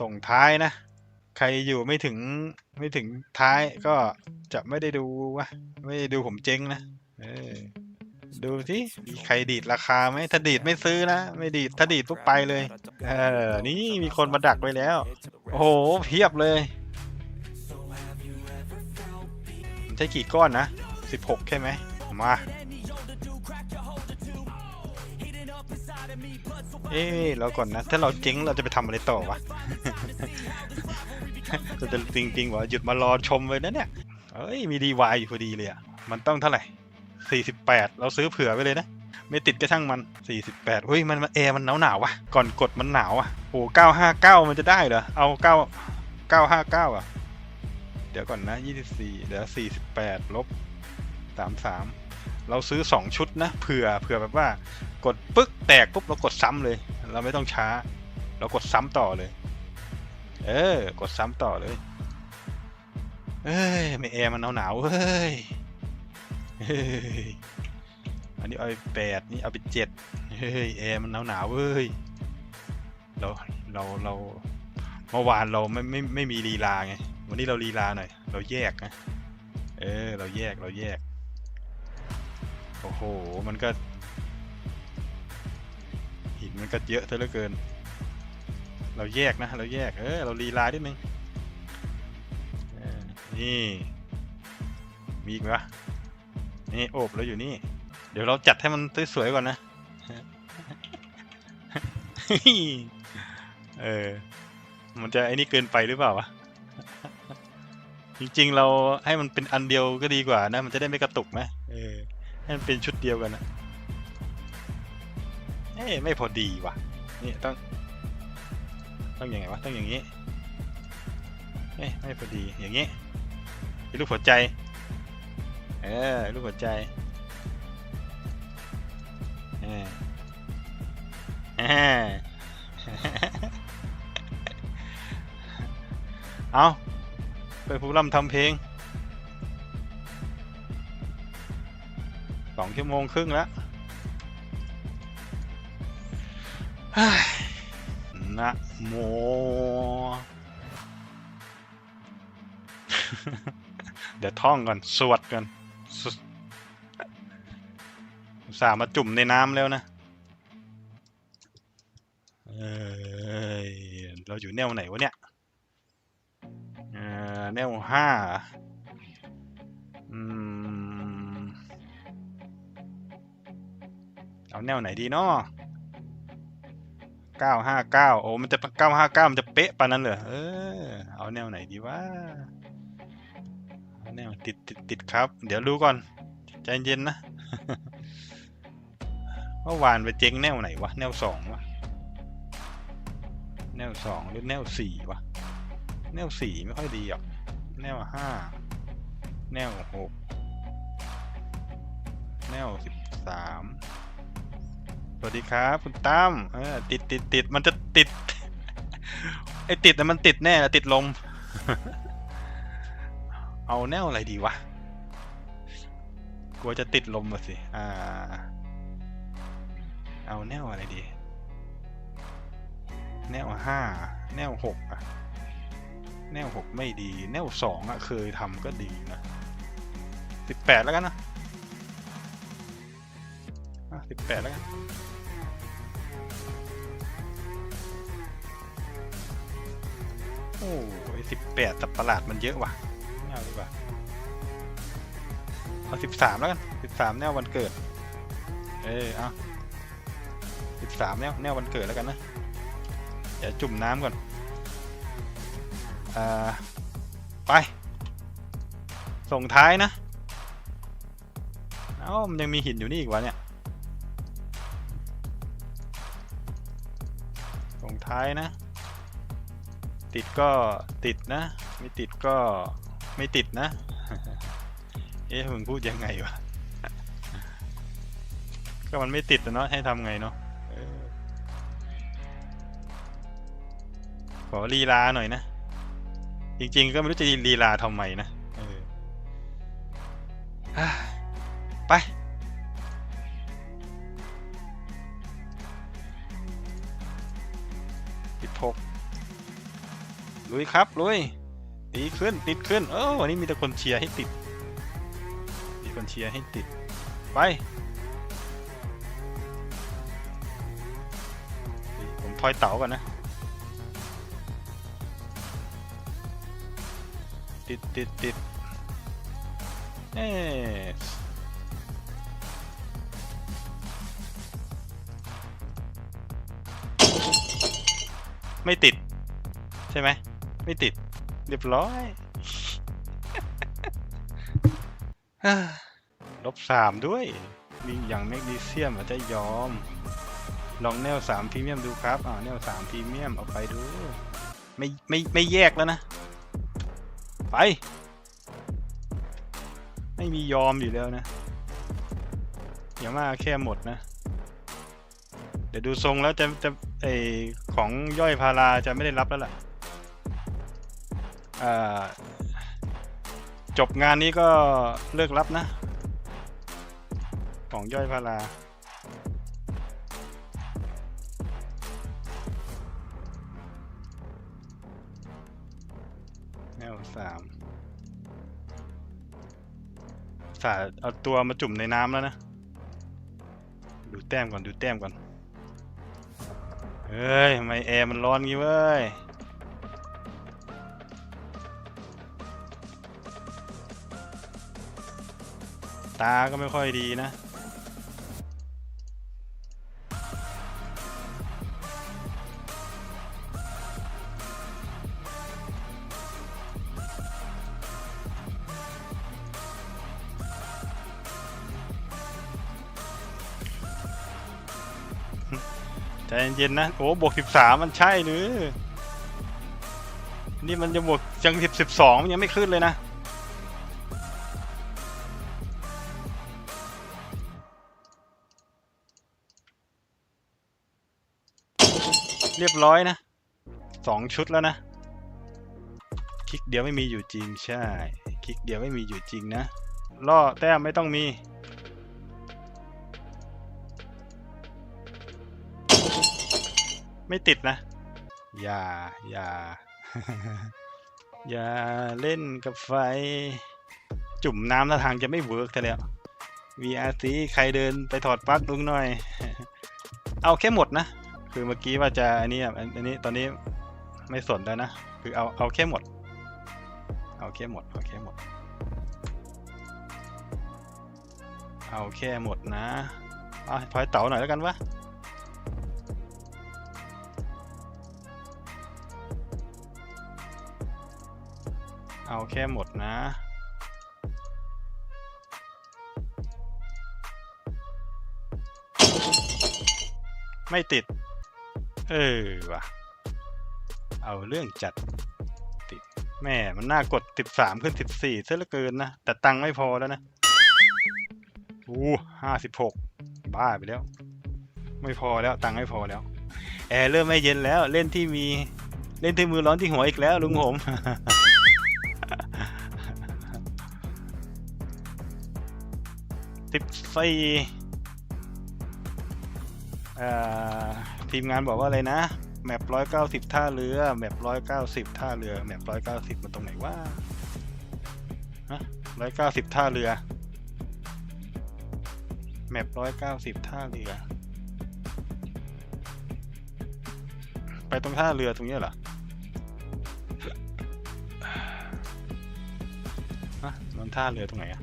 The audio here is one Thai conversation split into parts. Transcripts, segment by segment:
ส่งท้ายนะ ใครอยู่ไม่ถึงไม่ถึงท้ายก็จะไม่ได้ดูวะไม่ได้ดูผมเจ๊งนะเออดูสิมีใครดีดราคาไหมถ้าดีดไม่ซื้อนะ ไม่ดีดถ้าดีดปุ๊บไปเลย เออ นี่มีคนมาดักไว้แล้ว โอ้โห เพียบเลยมันใช่กี่ก้อนนะสิบหกใช่ไหมมา เอ๊ะเราก่อนนะ ถ้าเราเจ๊งเราจะไปทำอะไรต่อวะ เราจะจริงๆว่าหยุดมารอชมเลยนะเนี่ยเอ้ยมีดีวายอยู่พอดีเลยอะ มันต้องเท่าไหร่ 48 เราซื้อเผื่อไปเลยนะ ไม่ติดก็ช่างมัน 48เฮ้ยมันมันแอร์มันหนาวหนาวๆวะก่อนกดมันหนาวอะโอ้959 มันจะได้เหรอ เอา 9 959 อะ เดี๋ยวก่อนนะ 24 เดี๋ยว 48 ลบ 33 เราซื้อ 2 ชุดนะเผื่อเผื่อแบบว่ากดปึ๊กแตกปุ๊บเรากดซ้ำเลย เราไม่ต้องช้า เรากดซ้ำต่อเลย เออ กดซ้ำต่อเลย เอ้ยไม่แอร์มันหนาวหนาวๆเฮ้ยเฮ้ยอันนี้เอาไปแปดนี่เอาไปเจ็ดเฮ้ยแอร์มันหนาวหนาวๆเว้ยเราเราเราเมื่อวานเราไม่ไม่ไม่มีลีลาไงวันนี้เราลีลาหน่อยเราแยกนะเออ เราแยกเราแยก โอ้โห มันก็ หินมันก็เยอะซะเหลือเกิน เราแยกนะ เราแยก เออ เราลีลานิดนึงนี่ มีอีกไหมวะนี่โอบเราอยู่นี่ เดี๋ยวเราจัดให้มันสวยๆก่อนนะ เออ มันจะไอ้นี่เกินไปหรือเปล่าวะ จริงๆ เราให้มันเป็นอันเดียวก็ดีกว่านะ มันจะได้ไม่กระตุกนะเออ ให้มันเป็นชุดเดียวกันนะเอ้ยไม่พอดีว่ะ นี่ต้อง ต้องยังไงวะ ต้องอย่างนี้เอ้ยไม่พอดี อย่างนี้เป็นรูปหัวใจ เออ รูปหัวใจ เออเออเอาเป็นผู้ร่ำทำเพลง องชั่วโมงครึ่งแล้วเฮ้นะโม เดี๋ยวท่องก่อน สวดก่อนสามาจุ่มในน้ำแล้วนะ เอ้ยเราอยู่แนวไหนวะเนี่ยแนวห้าอืม เอาแนวไหนดีเนาะเก้าห้าเก้าโอ้มันจะเก้าห้าเก้ามันจะเป๊ะปานนั้นเหรอเออเอาแนวไหนดีวะเอาแนวติดติดติดครับ เดี๋ยวรู้ก่อนใจเย็นนะเมื่อวานไปเจ๊งแนวไหนวะแนวสองวะแนวสองหรือแนวสี่วะแนวสี่ไม่ค่อยดีหรอกแนวห้าแนวหกแนวสิบสาม วัสดีครับ คุณตั้มติดติดติดมันจะติด ไอติดนะมันติดแน่ติดลม เอาแนวอะไรดีวะกลัวจะติดลมมาสิ อ่า เอาแนวอะไรดี แนวห้าแนวหกอะแนวหกไม่ดี แนวสองอะเคยทำก็ดีนะสิบแปดแล้วกันนะสิบแปดแล้วกัน อ้ยสิบแปดแต่ประหลาดมันเยอะว่ะไม่เอาดีกว่า เอาสิบสามแล้วกันสิบสามแนววันเกิด เออเอาสิบสามแนวแนววันเกิดแล้วกันนะเดี๋ยวจุ่มน้ำก่อน อ่า ไป ส่งท้ายนะ เอ้า มันยังมีหินอยู่นี่อีกวะเนี่ย ส่งท้ายนะ ติดก็ติดนะ ไม่ติดก็ไม่ติดนะ เอ๊ะมึงพูดยังไงวะ ก็มันไม่ติดนะเนาะให้ทำไงเนาะขอลีลาหน่อยนะ จริง ๆ ก็ไม่รู้จะลีลาทำไมนะไป ลุยครับลุยตีขึ้นติดขึ้นโอ้วันนี้มีแต่คนเชียร์ให้ติด มีคนเชียร์ให้ติด ไป ผมทอยเต๋าก่อนนะ ติดติดติดเอ๊ไม่ติด ใช่ไหม ไม่ติด เรียบร้อย ลบสามด้วย มีอย่างแมกนีเซียมอาจจะยอม ลองแนวสามพรีเมียมดูครับอ่าแนวสามพรีเมียมเอาไปดู ไม่ไม่ไม่แยกแล้วนะ ไป ไม่มียอมอยู่แล้วนะ อย่ามาแค่หมดนะเดี๋ยวดูทรงแล้วจะจะไอของย่อยพาราจะไม่ได้รับแล้วล่ะอ่า จบงานนี้ก็เลิกรับนะ ของย่อยพาราแนวสามสาเอาตัวมาจุ่มในน้ำแล้วนะ ดูแต้มก่อน ดูแต้มก่อน เฮ้ยทำไมแอร์มันร้อนงี้เว้ย ตาก็ไม่ค่อยดีนะ ใจเย็นๆนะ โอ้บวกสิบสามมันใช่หรือ นี่มันจะบวกยังสิบสิบสองมันยังไม่ขึ้นเลยนะ เรียบร้อยนะสองชุดแล้วนะ คลิกเดียวไม่มีอยู่จริงใช่ คลิกเดียวไม่มีอยู่จริงนะล่อแต้มไม่ต้องมีไม่ติดนะ อย่า อย่า อย่าเล่นกับไฟ จุ่มน้ำท่าทางจะไม่เวิร์กแต่แล้ว VRC ใครเดินไปถอดปลั๊กลุงหน่อย เอาแค่หมดนะ คือเมื่อกี้ว่าจะอันนี้อันนี้ตอนนี้ไม่สนแล้วนะ คือเอาเอาแค่หมด เอาแค่หมด เอาแค่หมด เอาแค่หมดนะอะพลอยเต๋าหน่อยแล้วกันวะเอาแค่หมดนะ ไม่ติด เออว่ะ เอาเรื่องจัดติดแม่มันน่ากด13ขึ้น14ซะเหลือเกินนะ แต่ตังค์ไม่พอแล้วนะอู้ห้าสิบหกบ้าไปแล้ว ไม่พอแล้วตังค์ไม่พอแล้ว แอร์เริ่มไม่เย็นแล้ว เล่นที่มีเล่นที่มือร้อนที่หัวอีกแล้วลุงผมสิบสี่เอ่อทีมงานบอกว่าอะไรนะ แมปร้อยเก้าสิบท่าเรือ แมปร้อยเก้าสิบท่าเรือ แมปร้อยเก้าสิบมันตรงไหนวะฮะร้อยเก้าสิบท่าเรือ แมปร้อยเก้าสิบท่าเรือ ไปตรงท่าเรือตรงนี้เหรอฮะมันท่าเรือตรงไหนอะ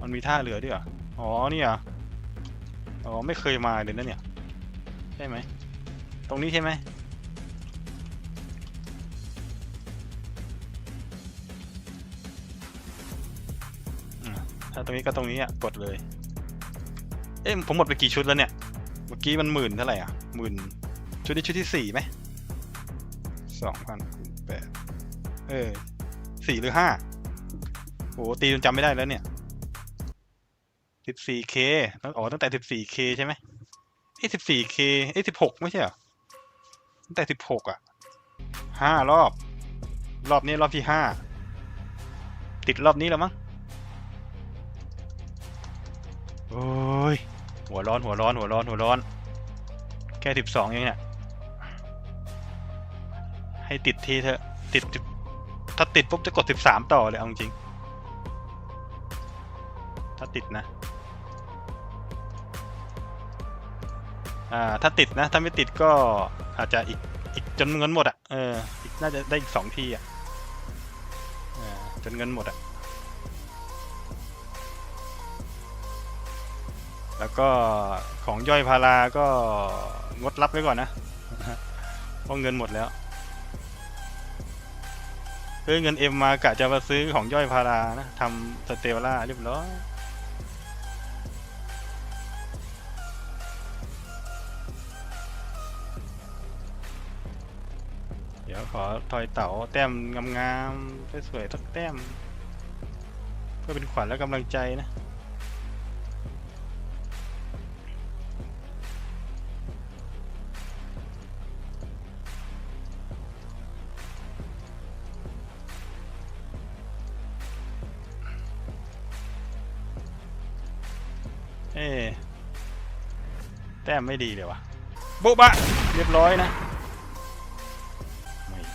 มันมีท่าเรือด้วยเหรอ อ๋อนี่เหรอ อ๋อไม่เคยมาเลยนะเนี่ย ช่ไหม ตรงนี้ใช่ไหม ถ้าตรงนี้ก็ตรงนี้อะ กดเลย เอ๊ะผมหมดไปกี่ชุดแล้วเนี่ย เมื่อกี้มันหมื่นเท่าไหร่อะหมื่นชุดนี้ชุดที่สี่ไหมสองพันแปดเออสี่หรือห้าโอ้ตีจนจำไม่ได้แล้วเนี่ย 14K ตั้งอ๋อ ตั้งแต่ 14K ใช่ไหม เอ้ 14K เอ้16ไม่ใช่เหรอตั้งแต่16อะห้ารอบ รอบนี้รอบที่ห้าติดรอบนี้แล้วมั้งโอ้ยหัวร้อนหัวร้อนหัวร้อนหัวร้อน แค่12เองเนี่ยใให้ติดทีเถอะติดถ้าติดปุ๊บจะกดสิบสามต่อเลยเอาจริงถ้าติดนะ อ่าถ้าติดนะ ถ้าไม่ติดก็อาจจะอีกอีกจนเงินหมดอะเอออีกน่าจะได้อีกสองทีอะอ่าจนเงินหมดอะแล้วก็ของย่อยพาราก็งดรับไว้ก่อนนะเพราะเงินหมดแล้วเฮ้ยเงินเอ็มมากะจะมาซื้อของย่อยพารานะทำสเตลล่าเรียบร้อย ยวขอทอยเต๋าแต้มงามๆสวยๆสักแต้ม เพื่อเป็นขวัญและกำลังใจนะเอ๊แต้มไม่ดีเลยวะบ๊ะบะเรียบร้อยนะ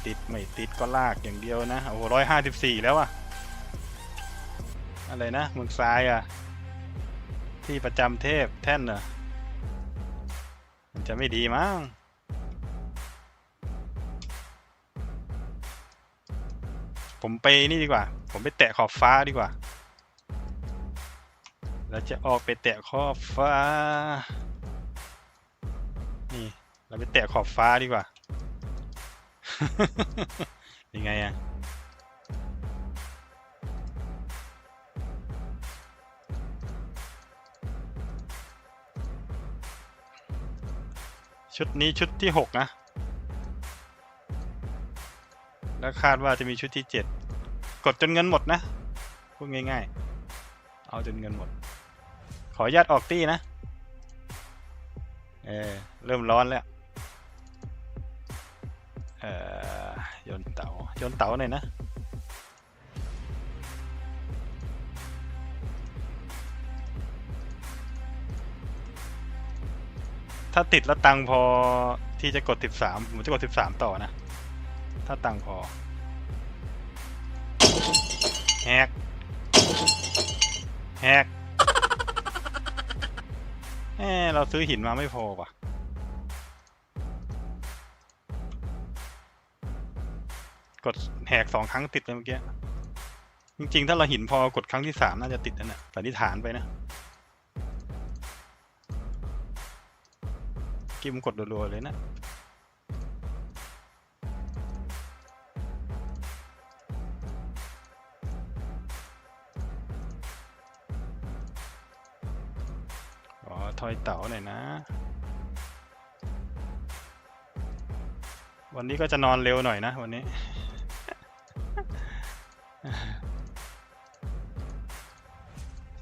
ติดไม่ติดก็ลากอย่างเดียวนะ โอ้ร้อยห้าสิบสี่แล้วอะอะไรนะเมืองทรายอะที่ประจำเทพแท่นเหรอมันจะไม่ดีมั้งผมไปนี่ดีกว่า ผมไปแตะขอบฟ้าดีกว่า เราจะออกไปแตะขอบฟ้า นี่ เราไปแตะขอบฟ้าดีกว่า ยังไงอะชุดนี้ชุดที่หกนะ แล้วคาดว่าจะมีชุดที่เจ็ดกดจนเงินหมดนะพูดง่ายๆ เอาจนเงินหมด ขออนุญาตออกตี้นะ เออเริ่มร้อนแล้ว อ่อโยนเต๋าโยนเต๋าหน่อยนะถ้าติดแล้วตังพอที่จะกด 13 ผมจะกด 13 ต่อนะ ถ้าตังพอแฮกแฮกแหมเราซื้อหินมาไม่พอว่ะ กดแหกสองครั้งติดเลยเมื่อกี้จริงๆ ถ้าเราหินพอกดครั้งที่สามน่าจะติดนั่นแหละสันนิษฐานไปนะกิมกดรัวๆเลยนะขอทอยเต๋าหน่อยนะ วันนี้ก็จะนอนเร็วหน่อยนะวันนี้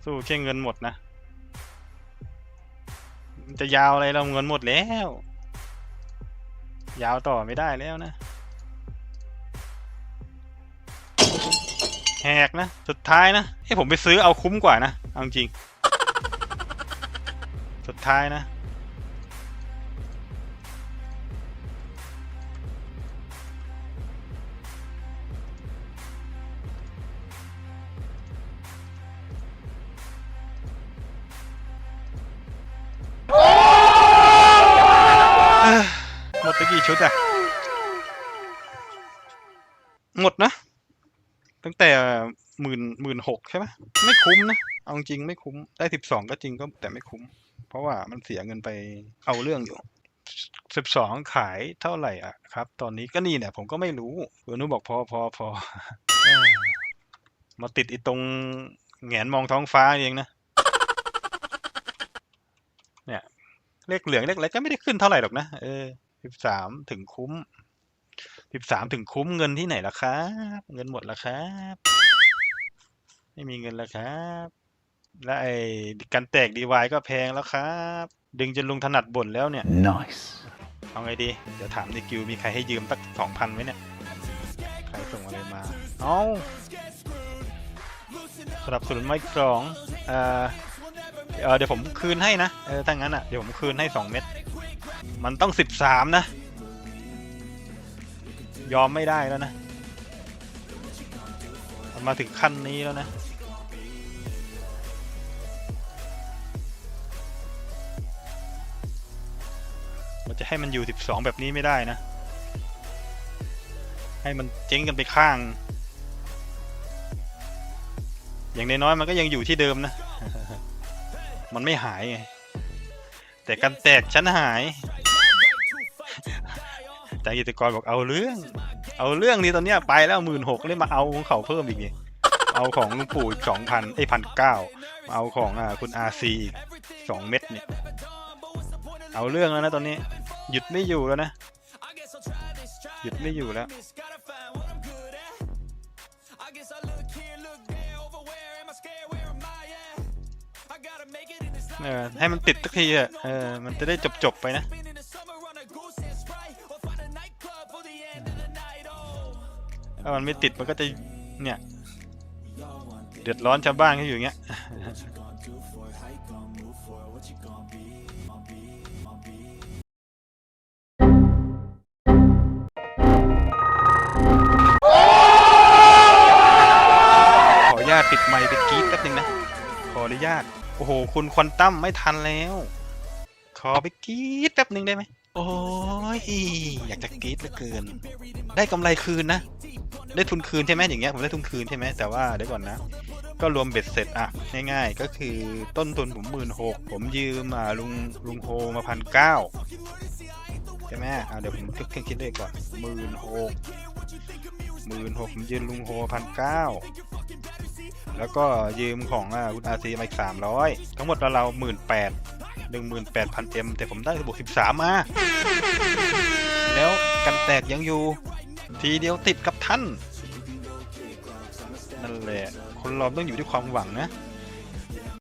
สู้แค่เงินหมดนะ จะยาวอะไรเราเงินหมดแล้ว ยาวต่อไม่ได้แล้วนะ แหกนะ สุดท้ายนะให้ผมไปซื้อเอาคุ้มกว่านะ เอาจริง สุดท้ายนะ ดไปกี่ชุดอะหมดนะ ตั้งแต่หมื่นหมื่นหกใช่ไหมไม่คุ้มนะ เอาจริงไม่คุ้ม ได้สิบสองก็จริงก็แต่ไม่คุ้ม เพราะว่ามันเสียเงินไปเอาเรื่องอยู่สิบสองขายเท่าไหร่อะครับ ตอนนี้ก็นี่เนี่ยผมก็ไม่รู้เออนุบอกพอพอพอมาติดอีตรงแงนมองท้องฟ้าเองนะ เนี่ย เลขเหลืองเลขอะไรก็ไม่ได้ขึ้นเท่าไหร่หรอกนะ เออ สิบสามถึงคุ้มสิบสามถึงคุ้มเงินที่ไหนล่ะครับ เงินหมดแล้วครับ ไม่มีเงินแล้วครับ และไอ้การแตกดีวายก็แพงแล้วครับ ดึงจนลุงถนัดบ่นแล้วเนี่ย Nice. เอาไงดี เดี๋ยวถามในกิวมีใครให้ยืมสักสองพันไหมเนี่ย ใครส่งอะไรมา เอาสนับสนุนไม่สองเอ่อเอ่อเดี๋ยวผมคืนให้นะ เออถ้างั้นอะ เดี๋ยวผมคืนให้สองเม็ด มันต้องสิบสามนะ ยอมไม่ได้แล้วนะ มันมาถึงขั้นนี้แล้วนะมันจะให้มันอยู่12แบบนี้ไม่ได้นะ ให้มันเจ๊งกันไปข้าง อย่างน้อยๆมันก็ยังอยู่ที่เดิมนะ มันไม่หายไงแต่กันแตกฉันหาย แต่กิจกรบอกเอาเรื่อง เอาเรื่องนี้ตอนเนี้ยไปแล้วหมื่นหกเลยมาเอาของเขาเพิ่มอีกไงเอาของลุงปู่อีกสองพันไอ้พันเก้าเอาของอ่าคุณอาซีอีกสองเม็ดเนี่ยเอาเรื่องแล้วนะตอนนี้ หยุดไม่อยู่แล้วนะ หยุดไม่อยู่แล้วเออให้มันติดสักทีอะเออมันจะได้จบจบไปนะ ถ้ามันไม่ติดมันก็จะเนี่ย เดือดร้อนชาวบ้านเขาอยู่อย่างเงี้ยขออนุญาตปิดไมค์ไปกรี๊ดแป๊บนึงนะ ขออนุญาต โอ้โห คุณควอนตัมไม่ทันแล้ว ขอไปกรี๊ดแป๊บนึงได้ไหม โอ้ยอยากจะกรี๊ดเหลือเกิน ได้กำไรคืนนะ ได้ทุนคืนใช่ไหมอย่างเงี้ยผมได้ทุนคืนใช่ไหมแต่ว่าเดี๋ยวก่อนนะ ก็รวมเบ็ดเสร็จอะง่ายๆ ก็คือต้นทุนผมหมื่นหกผมยืมอ่าลุงลุงโฮมาพันเก้าใช่ไหมอ่าเดี๋ยวผมเครื่องคิดเลขก่อนหมื่นหกหมื่นหกผมยืมลุงโฮพันเก้าแล้วก็ยืมของอ่าคุณอาซีมาอีกสามร้อยทั้งหมดเราหมื่นแปด หนึ่งหมื่นแปดพันเอ็ม แต่ผมได้บวกสิบสามมา แล้วกันแตกยังอยู่ ทีเดียวติดกับท่าน นั่นแหละ คนเราต้องอยู่ด้วยความหวังนะ